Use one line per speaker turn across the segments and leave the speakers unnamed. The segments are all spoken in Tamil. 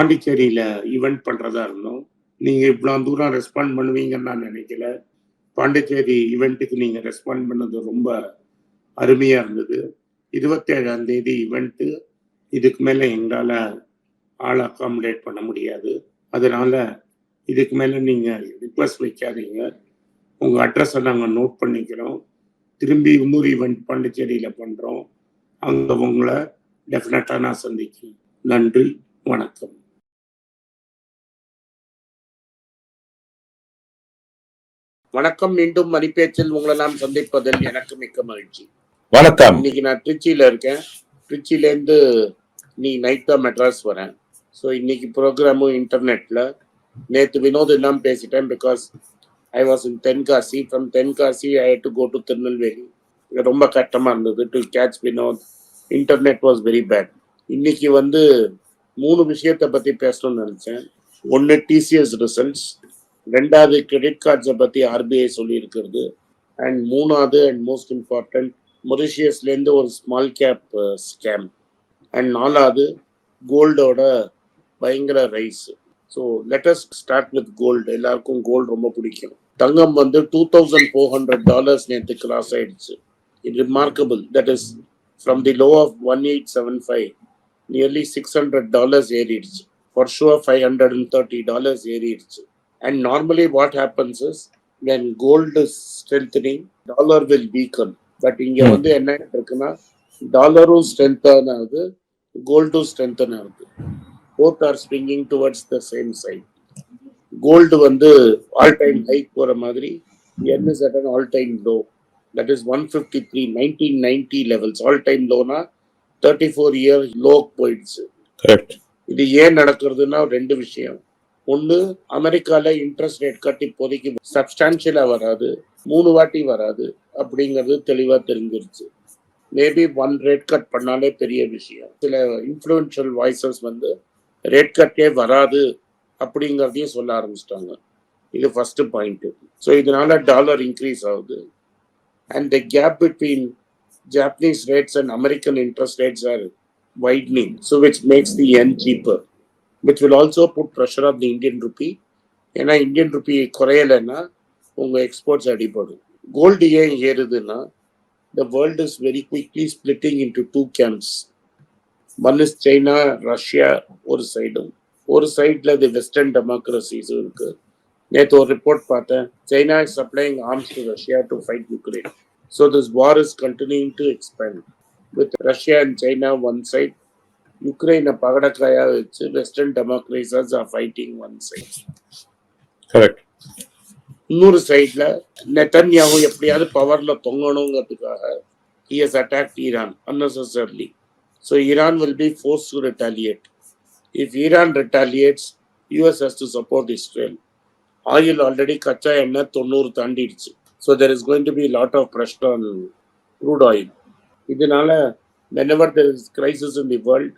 பாண்டிச்சேரியில ஈவெண்ட் பண்றதா இருந்தோம். நீங்க இவ்வளோ தூரம் ரெஸ்பாண்ட் பண்ணுவீங்கன்னு நான் நினைக்கல. பாண்டிச்சேரி ஈவெண்ட்டுக்கு நீங்க ரெஸ்பாண்ட் பண்ணது ரொம்ப அருமையா இருந்தது. இருபத்தேழாம் தேதி ஈவெண்ட்டு இதுக்கு மேல எங்களால் ஆள் அகாமடேட் பண்ண முடியாது. அதனால இதுக்கு மேல நீங்க ரிக்வஸ்ட் வைக்காதீங்க. உங்க அட்ரஸை நாங்கள் நோட் பண்ணிக்கிறோம். திரும்பி இன்னொரு ஈவெண்ட் பாண்டிச்சேரியில பண்றோம். அங்க உங்களை டெஃபினட்டா நான் சந்திக்கிறேன். நன்றி வணக்கம். வணக்கம். மீண்டும் மணிப்பேச்சில் உங்களை நாம் சந்திப்பதில் எனக்கு மிக்க மகிழ்ச்சி.
வணக்கம்.
இன்னைக்கு நான் திருச்சியில இருக்கேன். திருச்சியில இருந்து நீ நைட் தான் மெட்ராஸ் வரேன். ஸோ இன்னைக்கு ப்ரோக்ராமும் இன்டர்நெட்ல நேத்து வினோத் எல்லாம் பேசிட்டேன் because I was in Tenkasi from Tenkasi I to go to Tirunelveli ரொம்ப கஷ்டமா இருந்தது. To catch Vinod internet was very bad இன்னைக்கு வந்து மூணு விஷயத்தை பத்தி பேசணும்னு நினைச்சேன். ஒன்று டிசிஎஸ் ரிசல்ட்ஸ் ரெண்டாவது கிரெடிட் கார்ட்ஸை பத்தி ஆர்பிஐ சொல்லியிருக்கிறது. அண்ட் மூணாவது அண்ட் மோஸ்ட் இம்பார்ட்டன்ட் மொரிஷியஸ்லேருந்து ஒரு ஸ்மால் கேப் ஸ்கேம் அண்ட் நாலாவது கோல்டோட பயங்கர rise so let's start with gold எல்லாருக்கும் கோல்டு ரொம்ப பிடிக்கும். தங்கம் வந்து two thousand four hundred dollars நேற்று கிராஸ் ஆயிடுச்சு. It remarkable that is from the low of one eight seven five nearly six hundred dollars ஏறிடுச்சு. For sure five hundred and thirty dollars ஏறிடுச்சு. And normally what happens is when gold is strengthening dollar will weaken. But இங்க
Hmm.
வந்து என்ன இருக்குன்னா டாலரும் ஸ்ட்ரென்தன் ஆகுது கோல்டும் ஸ்ட்ரென்தன் ஆகுது both are swinging towards the same side gold வந்து ஆல் டைம் ஹைக் போற மாதிரி yen is at an all time low that is one fifty three nineteen ninety levels all time Lona thirty four year low போயிடுச்சு இது ஏன் நடக்கிறதுனா ரெண்டு விஷயம். ஒன்று அமெரிக்கால இன்ட்ரெஸ்ட் ரேட் கட் இப்போதைக்கு சப்ஸ்டான்ஷியலாக வராது. மூணு வாட்டி வராது அப்படிங்கிறது தெளிவா தெரிஞ்சிருச்சு. மேபி ஒன் ரேட் கட் பண்ணாலே பெரிய விஷயம். சில இன்ஃப்ளூயன்ஷியல் வாய்ஸஸ் வந்து ரேட் கட்டே வராது அப்படிங்கிறதையும் சொல்ல ஆரம்பிச்சிட்டாங்க. இது ஃபர்ஸ்ட் பாயிண்ட் ஸோ இதனால டாலர் இன்க்ரீஸ் ஆகுது. And the gap between Japanese rates and American interest rates are widening so which makes the yen cheaper which will also put pressure of the Indian rupee. ஏன்னா இந்தியன் ருப்பி குறையலைன்னா உங்கள் எக்ஸ்போர்ட்ஸ் அடிபடும். கோல்டு ஏன் ஏறுதுன்னா the world is very quickly splitting into two camps one is China Russia ஒரு சைடும் ஒரு சைடில் தி வெஸ்டர்ன் டெமோக்ரஸிஸும் இருக்கு. நேற்று ஒரு ரிப்போர்ட் பார்த்தேன். China is supplying arms to Russia to fight Ukraine so this war is continuing to expand with Russia and China one side Ukraine பகடக்காயா வச்சு western democracies are fighting one side
correct
இன்னொரு சைட்ல நெத்தன்யாவு எப்படியாவது பவர்ல தொங்கணுங்கிறதுக்காக has attacked Iran unnecessarily. So Iran will be forced to retaliate. If Iran retaliates, US has to support Israel. Oil already கச்சா எண்ணெய் தொண்ணூறு தாண்டிடுச்சு so there is going to be lot of pressure on crude oil இதனால whenever there is crisis in the world,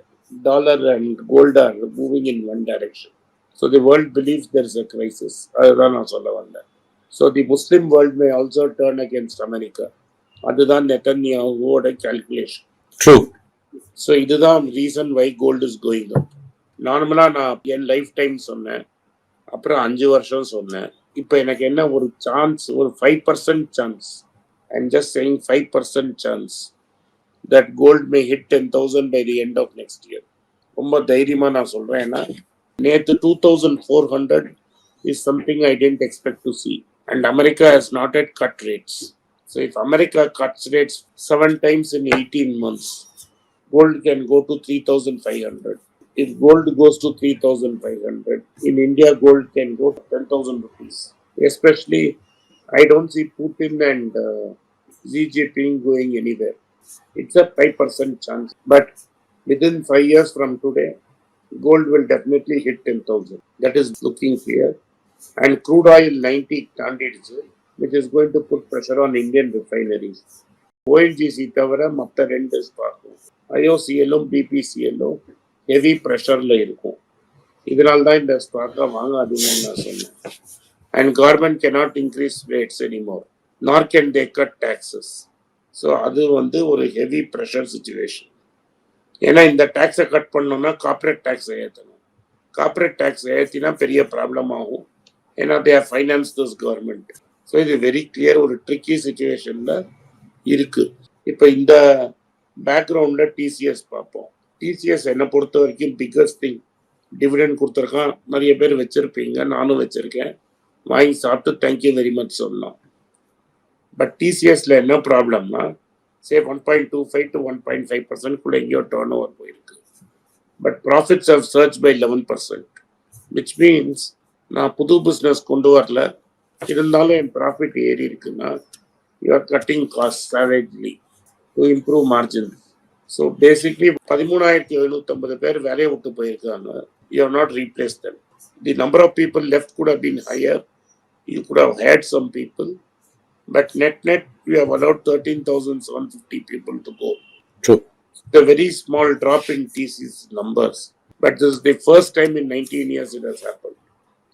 dollar and gold are moving in one direction. So the world believes there is a crisis. அதுதான் நான் சொல்ல வந்தேன். So the Muslim world may also turn against America அதுதான் நெத்தன்யாவோட கால்குலேஷன்
ட்ரூ
ஸோ இதுதான் reason why gold is going up நார்மலாக நான் என் லைஃப் டைம் சொன்னேன். அப்புறம் அஞ்சு வருஷம் சொன்னேன். இப்போ எனக்கு என்ன ஒரு சான்ஸ் ஒரு five percent chance I'm just saying five percent chance that gold may hit ten thousand by the end of next year ரொம்ப தைரியமா நான் சொல்றேன் ஏன்னா நேற்று two thousand four hundred is something I tend expect to see and America has not yet cut rates so if America cuts rates seven times in eighteen months gold can go to 3500 if gold goes to 3500 in india gold can go to 10000 rupees especially i don't see putin and uh, xi jinping going anywhere it's a 5% chance but within 5 years from today gold will definitely hit 10000 that is looking clear and crude oil 90 standards which is going to put pressure on indian refineries ONGC தவிர மற்ற ரெண்டு ஸ்டாக்கும் ஐஓசிஎல்லும் பிபிசிஎல்லும் ஹெவி ப்ரெஷரில் இருக்கும் இதனால தான் இந்த ஸ்டாக்கை வாங்காதீங்கன்னு நான் சொன்னேன் and government cannot increase rates anymore nor can they cut taxes so அது வந்து ஒரு ஹெவி ப்ரெஷர் சுச்சுவேஷன் ஏன்னா இந்த டேக்ஸை கட் பண்ணோம்னா கார்ப்பரேட் டேக்ஸை ஏற்றணும் கார்பரேட் டேக்ஸ் ஏற்றினா பெரிய ப்ராப்ளம் ஆகும். ஏன்னா they are finance this government so இது வெரி கிளியர் ஒரு ட்ரிக்கி சுச்சுவேஷனில் இருக்குது இப்போ இந்த பேக்ரவுண்டில் டிசிஎஸ் பார்ப்போம். டிசிஎஸ் என்னை பொறுத்த வரைக்கும் பிக்கஸ்ட் திங் டிவிடெண்ட் கொடுத்துருக்கான். நிறைய பேர் வச்சுருப்பீங்க. நானும் வச்சுருக்கேன். வாங்கி சாப்பிட்டு தேங்க்யூ வெரி மச் சொல்லலாம் பட் டிசிஎஸ்ல என்ன ப்ராப்ளம்னா say one point two five to one point five பர்சன்ட்குள்ளே எங்கேயோ டேர்ன் ஓவர் போயிருக்கு. But profits of surge by eleven percent which means நான் புது பிஸ்னஸ் கொண்டு வரல. இருந்தாலும் என் ப்ராஃபிட் ஏறி இருக்குன்னா you are cutting cost savagely to improve margin so basically பதிமூணாயிரத்தி எழுநூத்தம்பது பேர் வேலையை விட்டு போயிருக்காங்க. You have not replace them the number of people left கூட been hired you could have had some people but net net we have allowed 13,750 people to go.
True.
It's a very small drop in TC's numbers, but this is the first time in 19 years it has happened.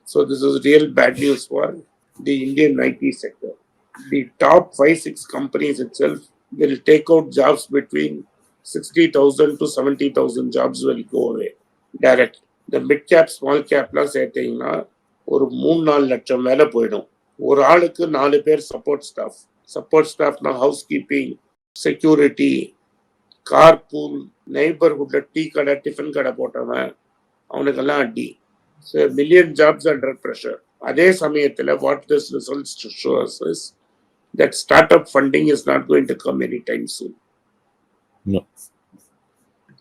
So this is real bad news for the Indian IT sector. The top five six companies itself will take out jobs between 60,000 to 70,000 jobs will go away direct. The mid cap, small capலாம் சேர்த்தீங்கன்னா ஒரு மூணு நாலு லட்சம் மேல போயிடும் ஒரு ஆளுக்கு நாலு பேர் support staff support ஸ்டாஃப்னா housekeeping security car pool நெய்பர்ஹுட்ல tea கடை டிஃபன் கடை போட்டவன் அவனுக்கெல்லாம் அடி so million jobs under pressure அதே சமயத்தில் what this results to shows is that startup funding is not going to come any time soon
No.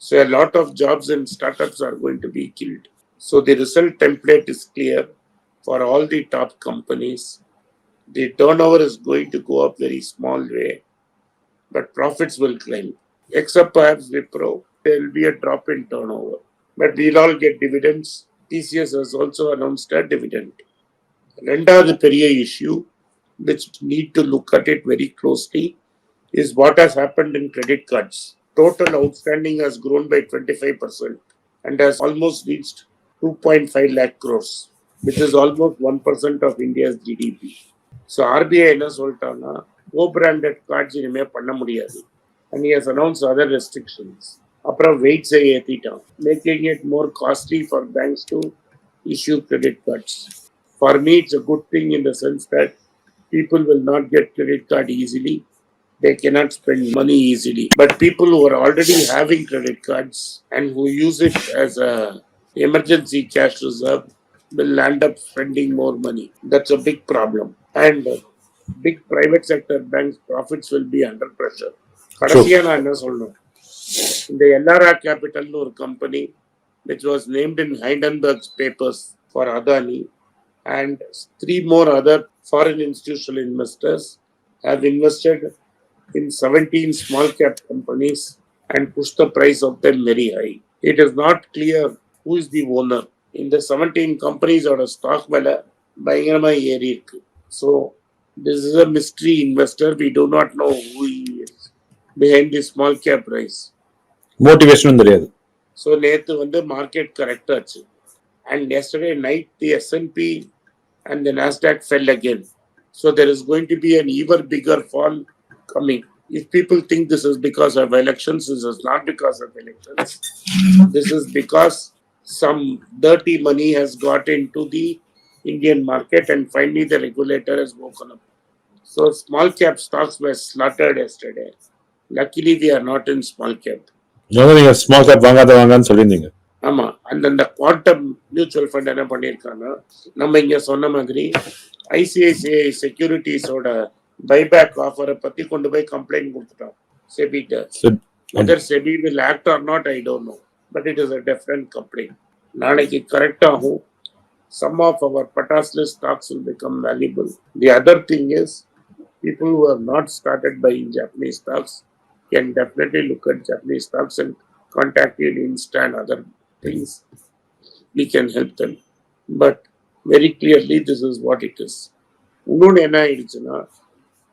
So a lot of jobs in startups are going to be killed. So the result template is clear for all the top companies. The turnover is going to go up very small way, but profits will climb. Except perhaps Wipro, there will be a drop in turnover. But we'll all get dividends. TCS has also announced a dividend. ரெண்டாவது பெரிய issue which need to look at it very closely is what has happened in credit cards. Total outstanding has grown by 25% and has almost reached 2.5 lakh crores, which is almost 1% of India's GDP. So RBI என்ன சொல்லிட்டாங்கன்னா கோ பிராண்டட் கார்ட்ஸ் இனிமே பண்ண முடியாது and has announce other restrictions அப்புறம் வெயிட்ஸை ஏற்றிட்டான் making it more costly for banks to issue credit cards for me it's a good thing in the sense that people will not get credit card easily they cannot spend money easily but people who are already having credit cards and who use it as a emergency cash reserve will end up spending more money that's a big problem and uh, big private sector banks profits will be under pressure கடைசியா நான் என்ன சொல்லணும் இந்த எல்ஆர்ஆ கேபிட்டல்னு ஒரு company which was named in Heidenberg's papers for Adani and three more other foreign institutional investors have invested in 17 small cap companies and pushed the price of them very high. It is not clear who is the owner. In the 17 companies or stock விலை பயங்கரமா ஏறி இருக்கு. So this is a mystery investor. We do not know who he is behind the small cap price.
மோட்டிவேஷனும் தெரியாது
ஸோ நேற்று வந்து மார்க்கெட் கரெக்ட் ஆச்சு and yesterday night the S and P and the Nasdaq fell again so there is going to be an ever bigger fall coming if people think this is because of elections this is not because of elections this is because some dirty money has got into the Indian market and finally the regulator has woken up. So small cap stocks were slaughtered yesterday. Luckily, we are not in small cap.
நீங்க ஸ்மால் கேப் வாங்காத வாங்கான்னு சொல்லியிருந்தீங்க
ஆமா அந்தந்த குவாண்டம் மியூச்சுவல் ஃபண்ட் என்ன பண்ணியிருக்காங்கன்னா நம்ம இங்க சொன்ன மாதிரி ஐசிஐசிஐ செக்யூரிட்டிஸோட பைபேக் ஆஃபரை பத்தி கொண்டு போய் கம்ப்ளைண்ட் கொடுத்துட்டோம் செபிட்ட SEBI will act or not I don't know But it is a different complaint நாளைக்கு கரெக்ட் ஆகும் some of our பட்டாஸ்ல stocks will become valuable the other thing is people who have not started buying Japanese stocks can definitely look at Japanese stocks and contact you in Insta and other things. We can help them. But very clearly, this is what it is. இன்னொன்று என்ன ஆயிடுச்சுன்னா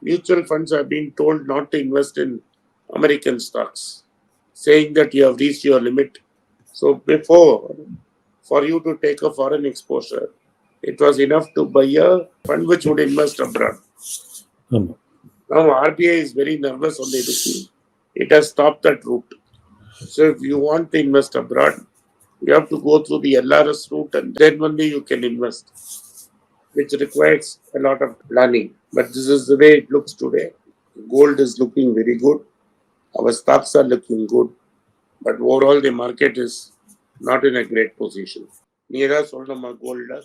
mutual funds have been told not to invest in American stocks, saying that you have reached your limit. so before, for you to take a foreign exposure, it was enough to buy a fund which would invest abroad.
ஆமா
Now RBI is very nervous on the issue. It has stopped that route. So if you want to invest abroad, You have to go through the LRS route and then only you can invest, which requires a lot of planning. But this is the way it looks today. Gold is looking very good. Our stocks are looking good. But overall the market is not in a great position நீ ஏதாவது சொல்லணுமா கோல்ட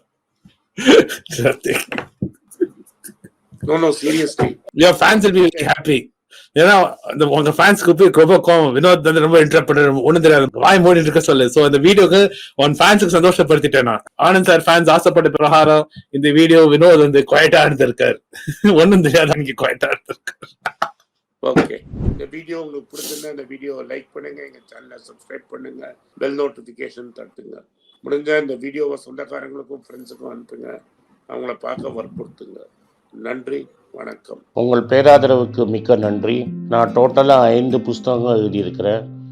no no seriously
your fans will be very ஏன்னா அந்த உங்க ஃபேன்ஸ்க்கு போய் ரொம்ப கோவம் வினோத் வந்து ரொம்ப இன்டரப்ட் பண்ண ஒண்ணும் தெரியாது. வாய் மூடி இருக்க சொல்லு. சோ இந்த வீடியோக்கு உன் ஃபேன்ஸுக்கு சந்தோஷப்படுத்திட்டேன் நான். ஆனந்த் சார் ஃபேன்ஸ் ஆசைப்பட்ட பிரகாரம் இந்த வீடியோ வினோத் வந்து குவாய்டா இருந்திருக்காரு. ஒண்ணும் தெரியாது அன்னைக்கு குவாய்டா இருந்திருக்காரு.
ஓகே இந்த வீடியோ உங்களுக்கு பிடிச்சிருந்தா இந்த வீடியோவை லைக் பண்ணுங்க. எங்க சேனலை சப்ஸ்கிரைப் பண்ணுங்க. பெல் நோட்டிஃபிகேஷன் தட்டுங்க. முடிஞ்ச இந்த வீடியோவை சொந்தக்காரங்களுக்கும் ஃப்ரெண்ட்ஸுக்கும் அனுப்புங்க. அவங்கள பார்க்க வற்புறுத்துங்க. நன்றி. வணக்கம்.
உங்கள் பேராதரவுக்கு மிக்க நன்றி. நான் டோட்டலாக ஐந்து புஸ்தகங்கள் எழுதியிருக்கிறேன்.